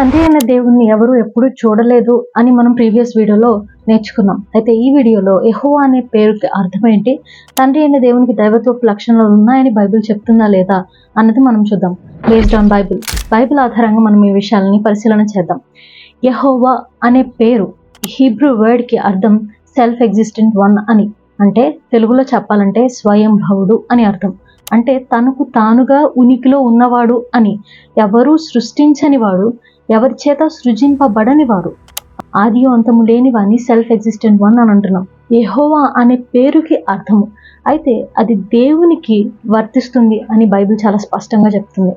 తండ్రి అయిన దేవుణ్ణి ఎవరు ఎప్పుడూ చూడలేదు అని మనం ప్రీవియస్ వీడియోలో నేర్చుకున్నాం. అయితే ఈ వీడియోలో ఎహో అనే పేరుకి అర్థం ఏంటి? తండ్రి అయిన దేవునికి దైవత్వపు లక్షణాలు ఉన్నాయని బైబిల్ చెప్తుందా లేదా అన్నది మనం చూద్దాం. బేస్డ్ ఆన్ బైబిల్ బైబిల్ ఆధారంగా మనం ఈ విషయాలని పరిశీలన చేద్దాం. యహోవా అనే పేరు హీబ్రూ వర్డ్కి అర్థం సెల్ఫ్ ఎగ్జిస్టెంట్ వన్ అని. అంటే తెలుగులో చెప్పాలంటే స్వయంభవుడు అని అర్థం. అంటే తనకు తానుగా ఉనికిలో ఉన్నవాడు అని. ఎవరూ సృష్టించని వాడు ఎవరి చేత సృజింపబడని వాడు ఆది అంతము లేని వాని సెల్ఫ్ ఎగ్జిస్టెంట్ వన్ అని అంటున్నాం. ఎహోవా అనే పేరుకి అర్థము. అయితే అది దేవునికి వర్తిస్తుంది అని బైబిల్ చాలా స్పష్టంగా చెప్తుంది.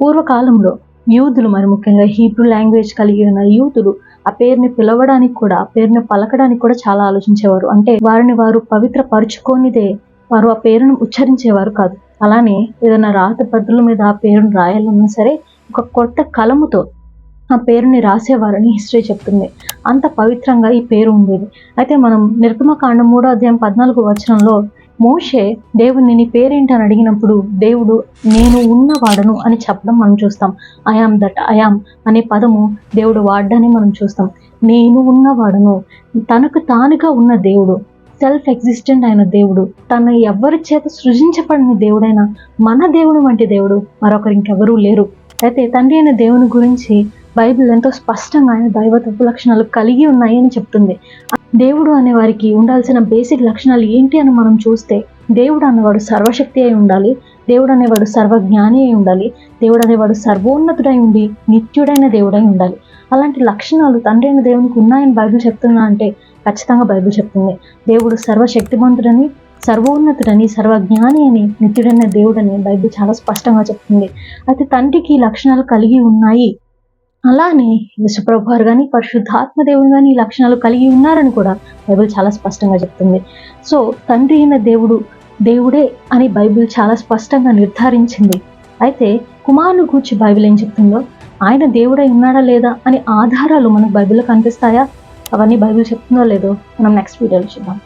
పూర్వకాలంలో యూదులు మరి ముఖ్యంగా హీబ్రూ లాంగ్వేజ్ కలిగి ఉన్న యూదులు ఆ పేరుని పిలవడానికి కూడా ఆ పేరుని పలకడానికి కూడా చాలా ఆలోచించేవారు. అంటే వారిని వారు పవిత్ర పరుచుకోనిదే వారు ఆ పేరును ఉచ్చరించేవారు కాదు. అలానే ఏదైనా రాత పద్ధతుల మీద ఆ పేరును రాయాలన్నా సరే ఒక కొత్త కలముతో ఆ పేరుని రాసేవారని హిస్టరీ చెప్తుంది. అంత పవిత్రంగా ఈ పేరు ఉండేది. అయితే మనం నిర్గమకాండం మూడో అధ్యాయం పద్నాలుగు వచనంలో మోషే దేవుణ్ణి నీ పేరేంటి అని అడిగినప్పుడు దేవుడు నేను ఉన్నవాడను అని చెప్పడం మనం చూస్తాం. ఐఆమ్ దట్ ఐఆమ్ అనే పదము దేవుడు వాడ్డాన్ని మనం చూస్తాం. నేను ఉన్నవాడను తనకు తానుగా ఉన్న దేవుడు సెల్ఫ్ ఎగ్జిస్టెంట్ అయిన దేవుడు తన ఎవరి చేత సృజించబడిన దేవుడైన మన దేవుడు వంటి దేవుడు మరొకరు ఇంకెవరూ లేరు. అయితే తండ్రి అయిన దేవుని గురించి బైబిల్ ఎంతో స్పష్టంగా ఆయన దైవతపు లక్షణాలు కలిగి ఉన్నాయి అని చెప్తుంది. దేవుడు అనే వారికి ఉండాల్సిన బేసిక్ లక్షణాలు ఏంటి అని మనం చూస్తే దేవుడు అన్నవాడు సర్వశక్తి అయి ఉండాలి దేవుడు అనేవాడు సర్వజ్ఞాని అయి ఉండాలి దేవుడు అనేవాడు సర్వోన్నతుడై ఉండి నిత్యుడైన దేవుడై ఉండాలి. అలాంటి లక్షణాలు తండ్రి అయిన దేవునికి ఉన్నాయని బైబిల్ చెప్తున్నా అంటే ఖచ్చితంగా బైబిల్ చెప్తుంది. దేవుడు సర్వశక్తివంతుడని సర్వోన్నతుడని సర్వజ్ఞాని అని నిత్యుడైన దేవుడని బైబిల్ చాలా స్పష్టంగా చెప్తుంది. అయితే తండ్రికి లక్షణాలు కలిగి ఉన్నాయి అలానే యశుప్రభు కానీ పరిశుద్ధాత్మ దేవుడు కానీ లక్షణాలు కలిగి ఉన్నారని కూడా బైబిల్ చాలా స్పష్టంగా చెప్తుంది. సో తండ్రి అయిన దేవుడు దేవుడే అని బైబిల్ చాలా స్పష్టంగా నిర్ధారించింది. అయితే కుమారుని గూర్చి బైబిల్ ఏం చెప్తుందో ఆయన దేవుడై ఉన్నాడా లేదా అని ఆధారాలు మనకు బైబిల్లో కనిపిస్తాయా? అవన్నీ బైబిల్ చెప్తుందో లేదో మనం నెక్స్ట్ వీడియోలో చూద్దాం.